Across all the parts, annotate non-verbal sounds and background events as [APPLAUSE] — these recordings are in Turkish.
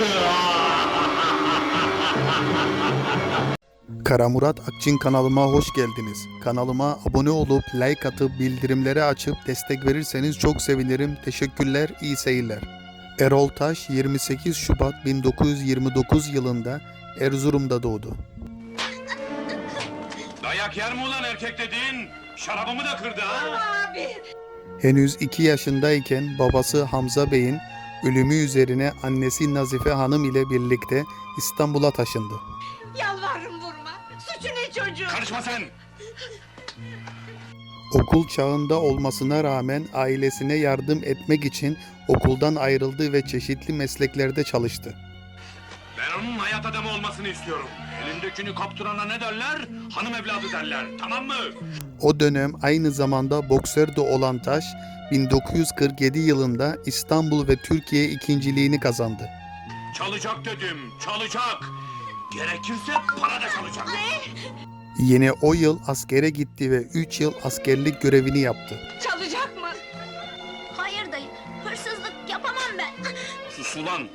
[LAUGHS] Kara Murat Akçin kanalıma hoş geldiniz. Kanalıma abone olup like atıp bildirimleri açıp destek verirseniz çok sevinirim. Teşekkürler, iyi seyirler. Erol Taş 28 Şubat 1929 yılında Erzurum'da doğdu. [LAUGHS] Dayak yer mi ulan erkek dediğin? Şarabımı da kırdı ha? Henüz 2 yaşındayken babası Hamza Bey'in ölümü üzerine annesi Nazife Hanım ile birlikte İstanbul'a taşındı. Yalvarırım vurma. Suçu ne çocuğum? Karışma sen! Okul çağında olmasına rağmen ailesine yardım etmek için okuldan ayrıldı ve çeşitli mesleklerde çalıştı. Ben onun hayat adamı olmasını istiyorum. Elindekini kaptırana ne derler? Hanım evladı derler. Tamam mı? O dönem aynı zamanda boksör de olan Taş, 1947 yılında İstanbul ve Türkiye ikinciliğini kazandı. Çalacak dedim. Çalacak. Gerekirse para da çalacak. Yine o yıl askere gitti ve 3 yıl askerlik görevini yaptı. Çalacak mı? Hayır dayı, hırsızlık yapamam ben. Sus ulan.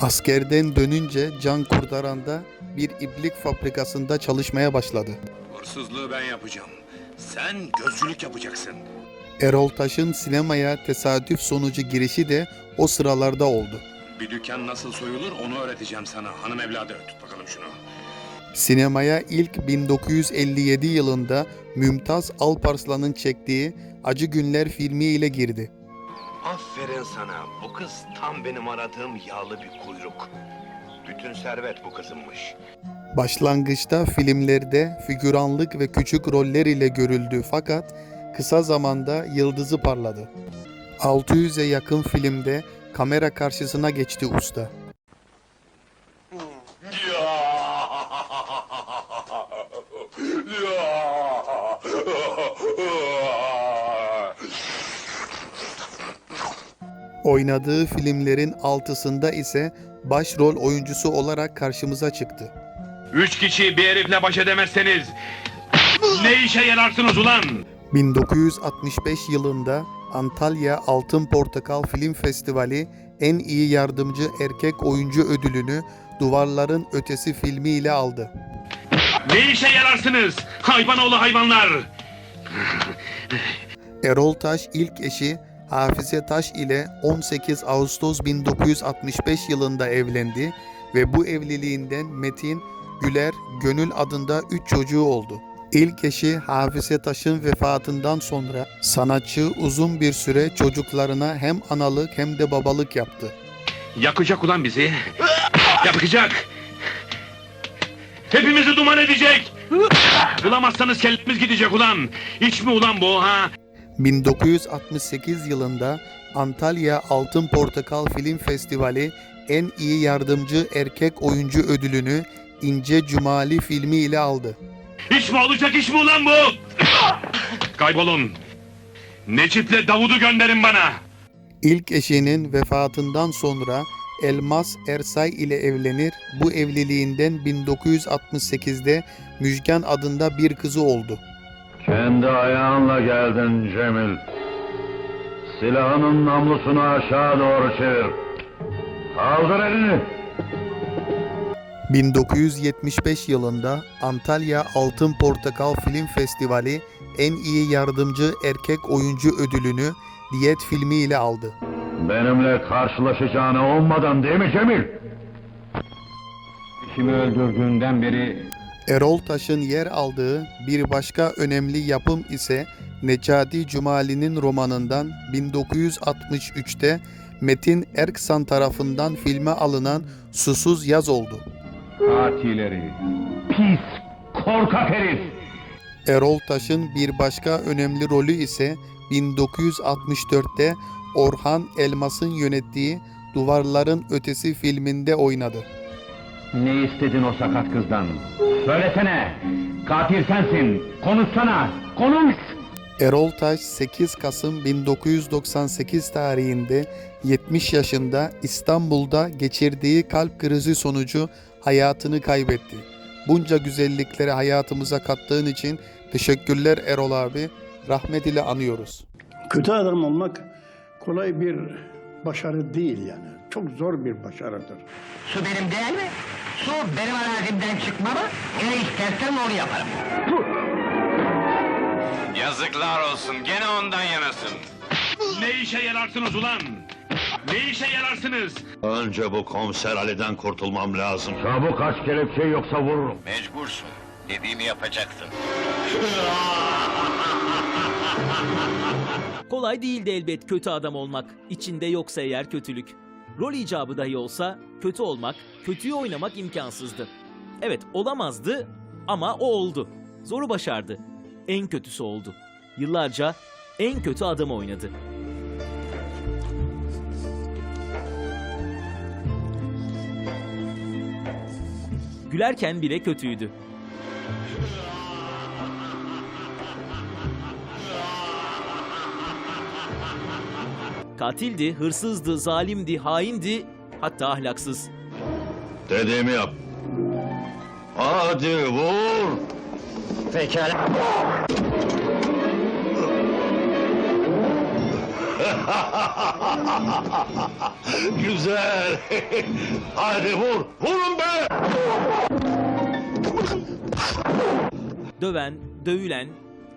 Askerden dönünce can kurtaranda bir iplik fabrikasında çalışmaya başladı. Hırsızlığı ben yapacağım. Sen gözcülük yapacaksın. Erol Taş'ın sinemaya tesadüf sonucu girişi de o sıralarda oldu. Bir dükkan nasıl soyulur onu öğreteceğim sana. Hanım evladı tut bakalım şunu. Sinemaya ilk 1957 yılında Mümtaz Alparslan'ın çektiği Acı Günler filmi ile girdi. Aferin sana. Bu kız tam benim aradığım yağlı bir kuyruk. Bütün servet bu kızınmış. Başlangıçta filmlerde figüranlık ve küçük roller ile görüldü fakat kısa zamanda yıldızı parladı. 600'e yakın filmde kamera karşısına geçti usta. Oynadığı filmlerin altısında ise başrol oyuncusu olarak karşımıza çıktı. Üç kişi bir herifle baş edemezseniz ne işe yararsınız ulan? 1965 yılında Antalya Altın Portakal Film Festivali en iyi yardımcı erkek oyuncu ödülünü Duvarların Ötesi filmi ile aldı. Ne işe yararsınız? Hayvanoğlu hayvanlar! Erol Taş ilk eşi Hafize Taş ile 18 Ağustos 1965 yılında evlendi ve bu evliliğinden Metin Güler Gönül adında 3 çocuğu oldu. İlk eşi Hafize Taş'ın vefatından sonra sanatçı uzun bir süre çocuklarına hem analık hem de babalık yaptı. Yakacak ulan bizi. Yakacak. Hepimizi duman edecek. Bulamazsanız kellemiz gidecek ulan. İç mi ulan bu ha? 1968 yılında Antalya Altın Portakal Film Festivali en iyi yardımcı erkek oyuncu ödülünü İnce Cumali filmi ile aldı. İş mi olacak iş mi ulan bu? [LAUGHS] Kaybolun. Necip'le Davud'u gönderin bana. İlk eşinin vefatından sonra Elmas Ersay ile evlenir. Bu evliliğinden 1968'de Müjgan adında bir kızı oldu. Kendi ayağınla geldin Cemil. Silahının namlusunu aşağı doğru çevir. Kaldır elini. 1975 yılında Antalya Altın Portakal Film Festivali en iyi yardımcı erkek oyuncu ödülünü Diyet filmi ile aldı. Benimle karşılaşacağını ummadan değil mi Cemil? Kimi öldürdüğünden beri Erol Taş'ın yer aldığı bir başka önemli yapım ise Necati Cumali'nin romanından 1963'te Metin Erksan tarafından filme alınan Susuz Yaz oldu. Katilleri, pis, korkak herif. Erol Taş'ın bir başka önemli rolü ise 1964'te Orhan Elmas'ın yönettiği Duvarların Ötesi filminde oynadı. Ne istedin o sakat kızdan? Söylesene. Katil sensin. Konuşsana. Konuş. Erol Taş 8 Kasım 1998 tarihinde 70 yaşında İstanbul'da geçirdiği kalp krizi sonucu hayatını kaybetti. Bunca güzellikleri hayatımıza kattığın için teşekkürler Erol abi. Rahmet ile anıyoruz. Kötü adam olmak kolay bir başarı değil yani. çok zor bir başarıdır. Su benim değil mi? Su benim arazimden çıkmalı. Ne istersen onu yaparım. Yazıklar olsun gene ondan yanasın. Ne işe yararsınız ulan? Ne işe yararsınız? Önce bu komiser Ali'den kurtulmam lazım. Çabuk aç kelepçeyi yoksa vururum. Mecbursun. Dediğimi yapacaksın. [LAUGHS] Kolay değildi elbet kötü adam olmak. İçinde yoksa eğer kötülük. Rol icabı dahi olsa kötü olmak, kötüyü oynamak imkansızdı. Evet olamazdı ama o oldu. Zoru başardı. En kötüsü oldu. Yıllarca en kötü adamı oynadı. Gülerken bile kötüydü. Katildi, hırsızdı, zalimdi, haindi, hatta ahlaksız. Dediğimi yap. Hadi vur. Pekala. [LAUGHS] Güzel. Hadi vur. Vurun be. Döven, dövülen,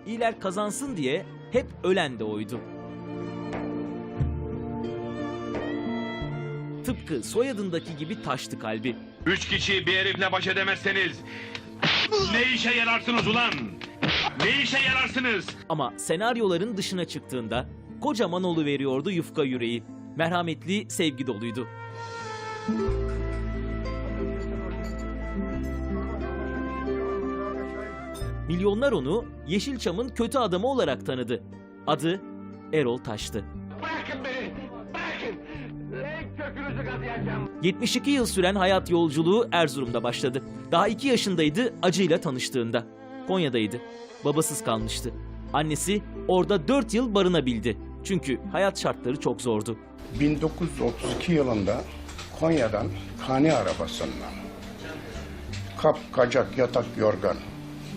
iyiler kazansın diye hep ölen de oydu. Tıpkı soyadındaki gibi taştı kalbi. Üç kişi bir herifle baş edemezseniz... Ne işe yararsınız ulan? Ne işe yararsınız? Ama senaryoların dışına çıktığında kocaman veriyordu yufka yüreği. Merhametli, sevgi doluydu. Milyonlar onu Yeşilçam'ın kötü adamı olarak tanıdı. Adı Erol Taş'tı. Bırakın beni. Bırakın. Kökünüzü kazıyacağım. 72 yıl süren hayat yolculuğu Erzurum'da başladı. Daha 2 yaşındaydı acıyla tanıştığında. Konya'daydı. Babasız kalmıştı. Annesi orada 4 yıl barınabildi. Çünkü hayat şartları çok zordu. 1932 yılında Konya'dan kani arabasından kap, kacak, yatak, yorgan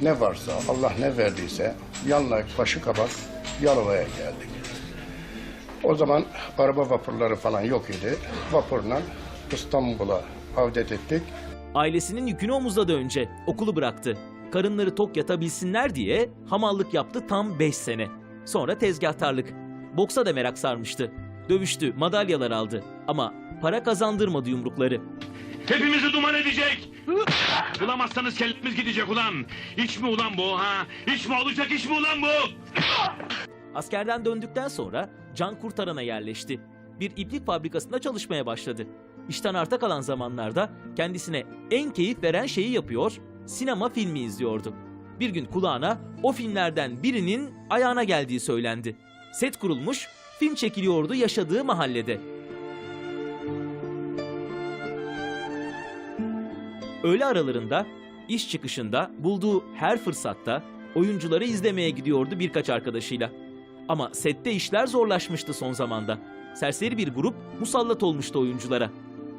ne varsa Allah ne verdiyse yanına başı kabak Yalova'ya geldik. O zaman araba vapurları falan yok idi. Vapurla İstanbul'a avdet ettik. Ailesinin yükünü omuzladı önce. Okulu bıraktı. Karınları tok yatabilsinler diye hamallık yaptı tam 5 sene. Sonra tezgahtarlık. Boksa da merak sarmıştı. Dövüştü, madalyalar aldı. Ama para kazandırmadı yumrukları. Hepimizi duman edecek! Bulamazsanız kellemiz gidecek ulan! İş mi ulan bu ha? İş mi olacak iş mi ulan bu? Askerden döndükten sonra can kurtarana yerleşti. Bir iplik fabrikasında çalışmaya başladı. İşten arta kalan zamanlarda kendisine en keyif veren şeyi yapıyor, sinema filmi izliyordu. Bir gün kulağına o filmlerden birinin ayağına geldiği söylendi. Set kurulmuş, film çekiliyordu yaşadığı mahallede. Öğle aralarında, iş çıkışında, bulduğu her fırsatta oyuncuları izlemeye gidiyordu birkaç arkadaşıyla. Ama sette işler zorlaşmıştı son zamanda. Serseri bir grup musallat olmuştu oyunculara.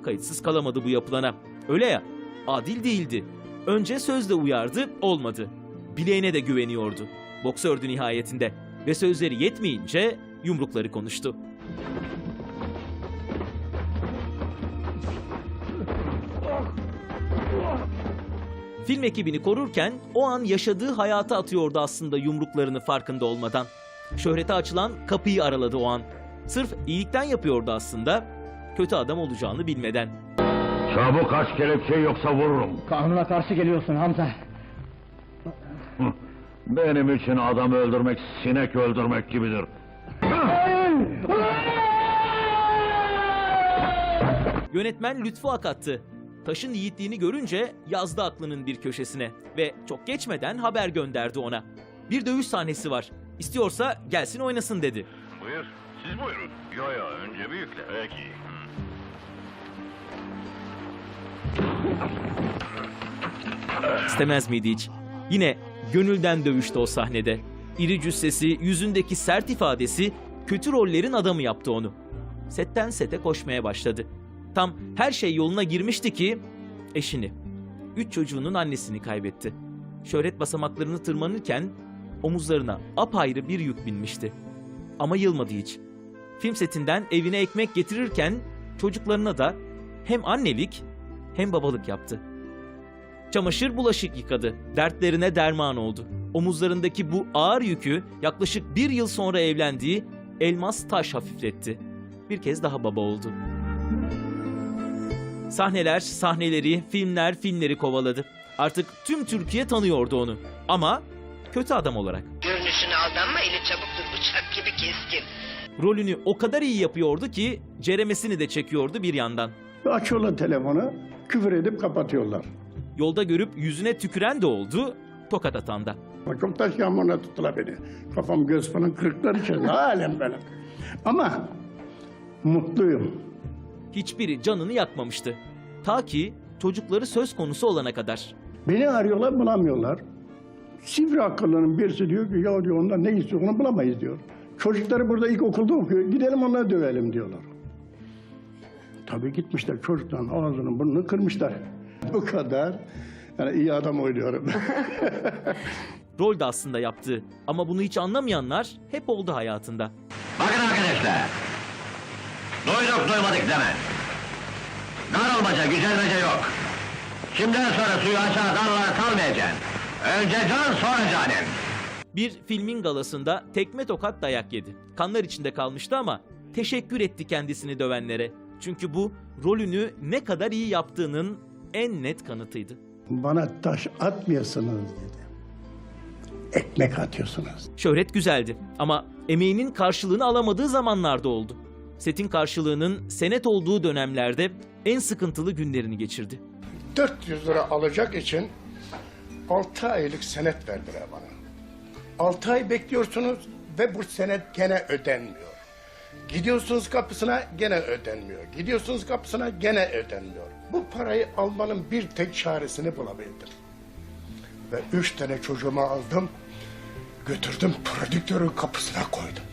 Kayıtsız kalamadı bu yapılana. Öyle ya, adil değildi. Önce sözle uyardı, olmadı. Bileğine de güveniyordu. Boksördü nihayetinde. Ve sözleri yetmeyince yumrukları konuştu. Film ekibini korurken o an yaşadığı hayata atıyordu aslında yumruklarını farkında olmadan. Şöhrete açılan kapıyı araladı o an. Sırf iyilikten yapıyordu aslında, kötü adam olacağını bilmeden. Çabuk aç kelepçeyi yoksa vururum. Kanuna karşı geliyorsun Hamza. Benim için adam öldürmek sinek öldürmek gibidir. Yönetmen Lütfü Akat'tı. Taşın yiğitliğini görünce yazdı aklının bir köşesine ve çok geçmeden haber gönderdi ona. Bir dövüş sahnesi var. İstiyorsa gelsin oynasın dedi. Buyur, siz buyurun. Yo yo, önce büyükler. Peki. İstemez miydi hiç? Yine gönülden dövüştü o sahnede. İri cüssesi, yüzündeki sert ifadesi kötü rollerin adamı yaptı onu. Setten sete koşmaya başladı. Tam her şey yoluna girmişti ki eşini, üç çocuğunun annesini kaybetti. Şöhret basamaklarını tırmanırken omuzlarına apayrı bir yük binmişti. Ama yılmadı hiç. Film setinden evine ekmek getirirken çocuklarına da hem annelik hem babalık yaptı. Çamaşır bulaşık yıkadı, dertlerine derman oldu. Omuzlarındaki bu ağır yükü yaklaşık bir yıl sonra evlendiği Elmas Taş hafifletti. Bir kez daha baba oldu. Sahneler, sahneleri, filmler, filmleri kovaladı. Artık tüm Türkiye tanıyordu onu. Ama kötü adam olarak. Görünüşüne aldanma eli çabuktur bıçak gibi keskin. Rolünü o kadar iyi yapıyordu ki ceremesini de çekiyordu bir yandan. Açıyorlar telefonu, küfür edip kapatıyorlar. Yolda görüp yüzüne tüküren de oldu, tokat atan da. Çok taş yağmuruna tuttular beni. Kafam göz falan kırıklar içerisinde. Halen benim. Ama mutluyum. Hiçbiri canını yakmamıştı. Ta ki çocukları söz konusu olana kadar. Beni arıyorlar bulamıyorlar. Sivri akıllının birisi diyor ki ya diyor onlar ne istiyor onu bulamayız diyor. Çocukları burada ilkokulda okuyor. Gidelim onları dövelim diyorlar. Tabii gitmişler çocukların ağzını burnunu kırmışlar. Bu kadar. Yani iyi adam oynuyorum. [LAUGHS] Rol de aslında yaptı. Ama bunu hiç anlamayanlar hep oldu hayatında. Bakın arkadaşlar. Doyduk doymadık deme. Dar olmaca, güzelmece yok. Şimdiden sonra suyu aşağı darlara salmayacaksın. Önce can sonra canem. Bir filmin galasında tekme tokat dayak yedi. Kanlar içinde kalmıştı ama teşekkür etti kendisini dövenlere. Çünkü bu rolünü ne kadar iyi yaptığının en net kanıtıydı. Bana taş atmıyorsunuz dedi. Ekmek atıyorsunuz. Şöhret güzeldi ama emeğinin karşılığını alamadığı zamanlarda oldu. Setin karşılığının senet olduğu dönemlerde en sıkıntılı günlerini geçirdi. 400 lira alacak için 6 aylık senet verdiler bana. 6 ay bekliyorsunuz ve bu senet gene ödenmiyor. Gidiyorsunuz kapısına gene ödenmiyor. Gidiyorsunuz kapısına gene ödenmiyor. Bu parayı almanın bir tek çaresini bulabildim. Ve üç tane çocuğumu aldım, götürdüm prodüktörün kapısına koydum.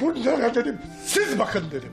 Bunlara dedim, siz bakın dedim.